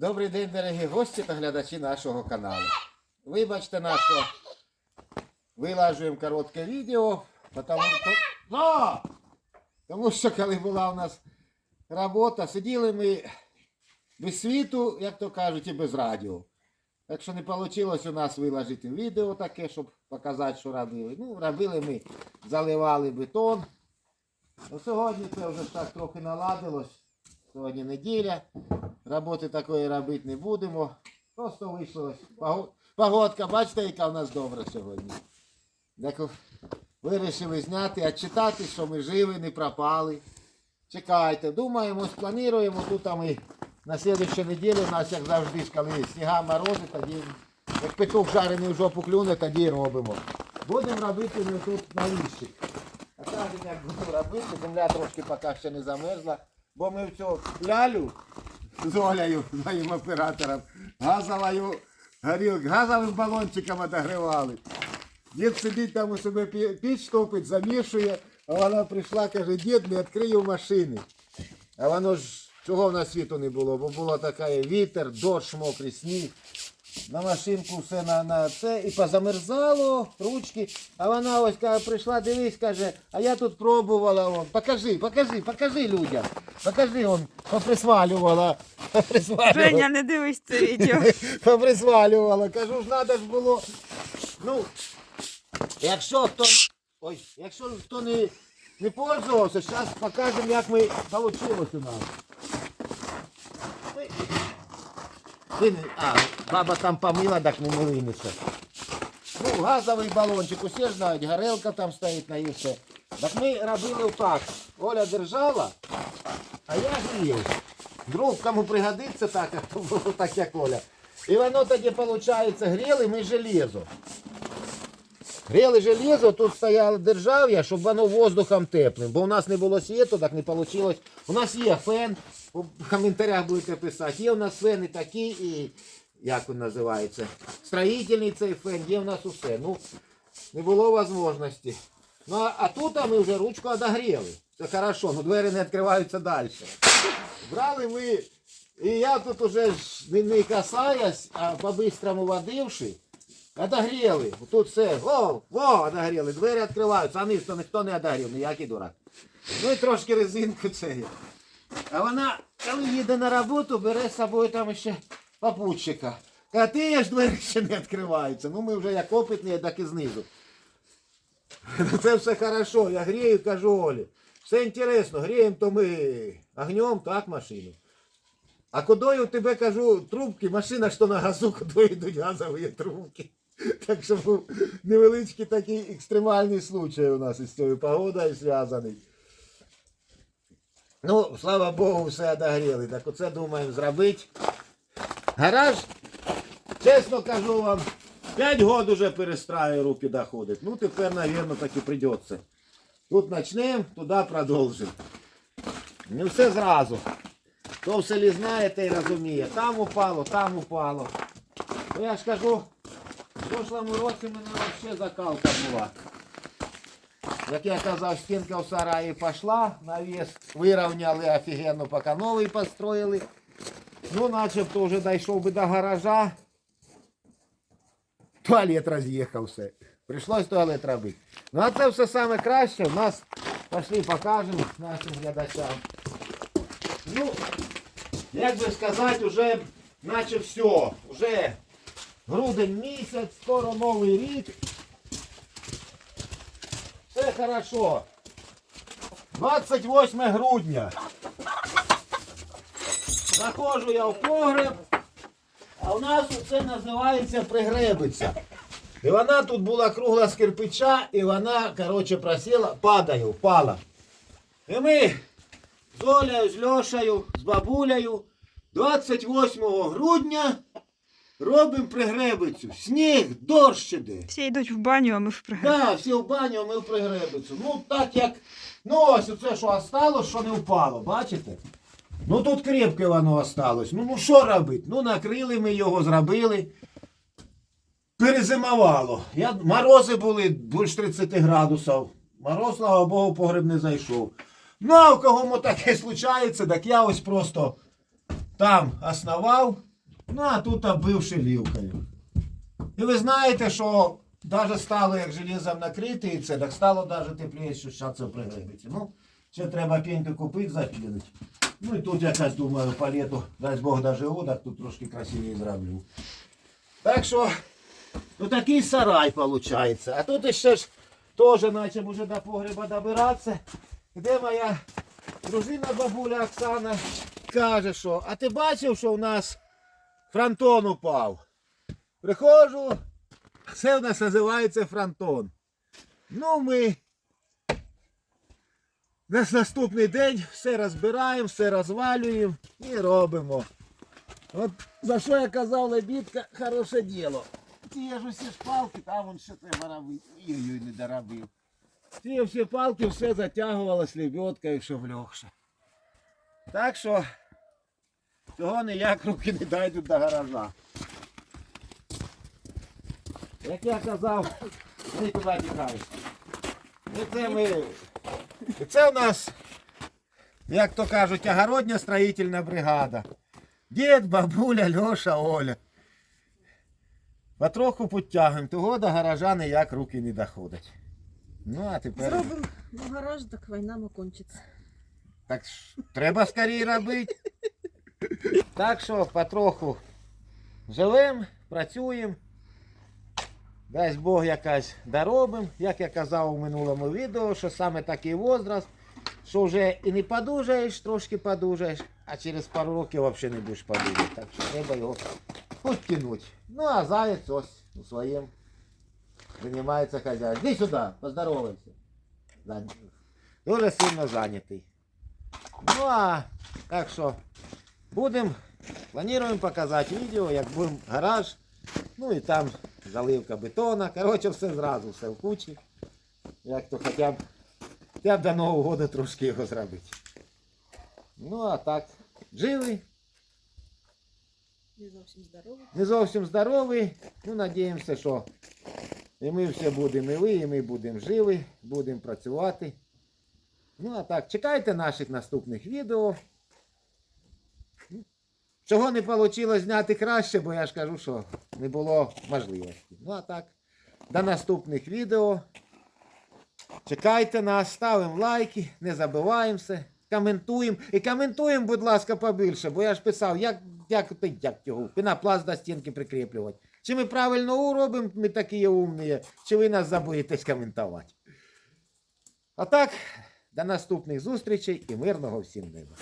Добрий день, дорогі гості та глядачі нашого каналу. Вибачте нас, що вилажуємо коротке відео, тому Да! тому що коли була у нас робота, сиділи ми без світу, як то кажуть, і без радіо. Так що не вийшло у нас виложити відео таке, щоб показати, що робили. Ну, робили ми, заливали бетон. Ну, сьогодні це вже так трохи наладилось. Сьогодні неділя. Роботи такої робити не будемо. Просто вийшло. Погодка, бачите, яка у нас добра сьогодні. Так вирішили зняти, а читати, що ми живі, не пропали. Чекайте, думаємо, сплануємо тут а ми на слідчу неділю у нас, як завжди, коли сніга морози, тоді як петух жарений в жопу клюне, тоді робимо. Будемо робити ми тут навіщик. А так як буду робити, земля трошки поки ще не замерзла, бо ми в цю лялю з Олею, моїм оператором, газовою, горіл, газовим балончиком отогрівали. Дід сидить там у себе піч топить, замішує, а вона прийшла, каже, дід, не відкрию машини. А воно ж чого в нас світу не було, бо було таке вітер, дощ, мокрий сніг. На машинку все на, на це і позамерзало, ручки. А вона ось каже, прийшла, дивись, каже, а я тут пробувала. Вон. Покажи, покажи, покажи людям. Покажи, он поприсвалювала. поприсвалювала. Женя, не дивись це відео. Поприсвалювала. Кажу ж, треба ж було. Ну, якщо хто. Ой, якщо хто не, не пользувався, зараз покажемо, як ми вийшло у нас. Ой. Ти А, баба там помила, так не винесе. Ну, газовий балончик, усі ж знають, горелка там стоїть на все. Так ми робили так. Оля держала, а я грів. Друг кому пригодиться так, як- так як Оля. І воно тоді, виходить, гріли ми железо. Гріли железо, тут стояло держав'я, щоб воно воздухом теплим. Бо у нас не було світу, так не вийшло. У нас є фен, у коментарях будете писати. Є у нас фени такі і як він називається? Строїтельний цей фен, є у нас усе. Ну, не було можливості. Ну, а, тут ми вже ручку одогріли. Це хорошо, ну двері не відкриваються далі. Брали ми, і я тут уже не, касаясь, а по-бистрому водивши, одогріли. Тут все, во, во, одогріли, двері відкриваються, а ніхто, ніхто не одогрів, ніякий дурак. Ну і трошки резинку це є. А вона, коли їде на роботу, бере з собою там ще попутчика. А ти ж двері ще не відкриваються. Ну ми вже як опитні, так і знизу. Ну, Це все хорошо, я грію, кажу Олі. Все інтересно, гріємо то ми огнем, так, машину. А кудою тебе кажу, трубки, машина що на газу, куди йдуть газові трубки. Так що був невеличкий такий екстремальний случай у нас із цією погодою зв'язаний. Ну, слава Богу, все одогріли. Так оце думаємо зробити. Гараж, чесно кажу вам, 5 років вже перестраю руки доходить. Ну, тепер, мабуть, так і придеться. Тут почнемо, туди продовжимо. Не все зразу. Хто в селі знає, той розуміє. Там упало, там упало. Ну я ж кажу, прошлому році в мене взагалі закалка була. Як я казав, стінка в сараї пішла, навіс вирівняли офігенно, поки новий построїли. Ну, начебто вже дійшов би до гаража. Туалет роз'їхався. Прийшлось туалет робити. Ну а це все саме краще. У нас пішли покажемо нашим глядачам. Ну, як би сказати, вже наче все. Вже грудень місяць, скоро новий рік. Все хорошо. 28 грудня. Заходжу я в погреб, а у нас це називається пригребиця. І вона тут була кругла з кирпича, і вона, коротше, просіла, падає, впала. І ми з Олею, з Льошею, з бабулею 28 грудня робимо пригребицю. Сніг, дощ іде. Всі йдуть в баню, а ми в пригреб. Так, всі в баню, а ми в пригребицю. Ну так як. Ну ось оце, що осталось, що не впало, бачите? Ну тут крепке воно осталось. Ну, ну що робити? Ну накрили ми його, зробили. Перезимувало. Я, морози були більш 30 градусів. Мороз, слава Богу, погреб не зайшов. Ну, а в кого таке случається, так я ось просто там основав, Ну, а тут оббив шилівкою. І ви знаєте, що навіть стало, як железом накрити, і це, так стало навіть тепліше, що зараз це пригребеться. Ну, ще треба пеньку купити, запілити. Ну і тут якась, думаю, палету, дасть Бог доживу, так тут трошки красивее зроблю. Так що, ну такий сарай виходить. А тут ще ж теж почав уже до погреба добиратися. Де моя дружина бабуля Оксана каже, що, а ти бачив, що у нас фронтон упав? Приходжу, це в нас називається фронтон. Ну, ми на наступний день все розбираємо, все розвалюємо і робимо. От за що я казав, лебідка, хороше діло. Ті ж усі шпалки, там вон ще треба робити. Ой-ой, не доробив. Ці всі палки все затягувалось лебедкою, щоб легше. Так що цього ніяк руки не дійдуть до гаража. Як я казав, не туди. І це ми. І це у нас, як то кажуть, огородня строїтельна бригада. Дід, бабуля, Льоша, Оля. Потроху підтягуємо, того до гаража ніяк руки не доходять. Ну, а тепер. Зробимо ну, гараж, так війна кончиться. Так треба скоріше робити. Так що потроху живемо, працюємо. Дасть Бог якась доробимо. Як я казав у минулому відео, що саме такий возраст, що вже і не подужаєш, трошки подужаєш, а через пару років взагалі не будеш подужати. Так що треба його підтягнути. Ну а заяць ось у своєму займається хазяйством. Іди сюди, поздоровайся. Дуже сильно зайнятий. Ну а так що будемо, плануємо показати відео, як будемо гараж, ну і там заливка бетона. Коротше, все зразу, все в кучі. Як то хоча б, хоча б до Нового року трошки його зробити. Ну а так, живий, Не зовсім здоровий. не зовсім здоровий. Ну, надіємося, що і ми всі будемо і ви, і ми будемо живі, будемо працювати. Ну а так, чекайте наших наступних відео. Чого не вийшло зняти краще, бо я ж кажу, що не було можливості. Ну а так, до наступних відео. Чекайте нас, ставимо лайки, не забуваємося, коментуємо. І коментуємо, будь ласка, побільше, бо я ж писав, як, як, як його, пінопласт до стінки прикріплювати. Чи ми правильно робимо, ми такі умні, чи ви нас забудетесь коментувати. А так, до наступних зустрічей і мирного всім неба.